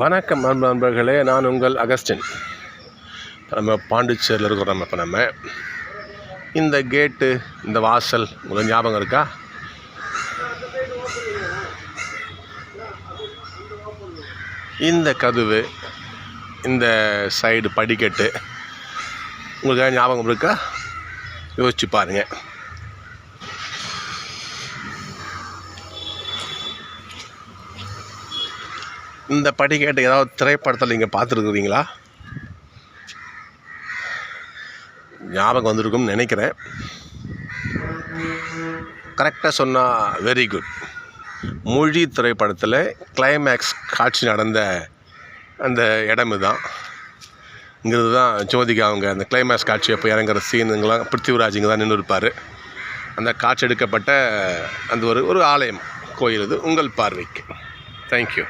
வணக்கம் அன்பு நண்பர்களே. நான் உங்கள் அகஸ்டின். நம்ம பாண்டிச்சேரியில் இருக்கிறோம் நம்ம இப்போ நம்ம இந்த கேட்டு இந்த வாசல் உங்களுக்கு ஞாபகம் இருக்கா? இந்த கதவு இந்த சைடு படிக்கட்டு உங்களுக்கு ஞாபகம் இருக்கா? யோசிச்சு பாருங்கள் இந்த படிக்கட்டு ஏதாவது திரைப்படத்தில் நீங்கள் பார்த்துருக்குறீங்களா? ஞாபகம் வந்திருக்கும்னு நினைக்கிறேன். கரெக்டாக சொன்னால் வெரி குட் மொழி திரைப்படத்தில் கிளைமேக்ஸ் காட்சி நடந்த அந்த இடம் இதுதான் இங்கிறது தான் ஜோதிகா அவங்க அந்த கிளைமேக்ஸ் காட்சி அப்போ இறங்குற சீனுங்கெல்லாம் பிருத்திவிராஜ் இங்கே தான் நின்று இருப்பார் அந்த காட்சி எடுக்கப்பட்ட அந்த ஒரு ஒரு ஆலயம் கோயில் இது உங்கள் பார்வைக்கு. தேங்க்யூ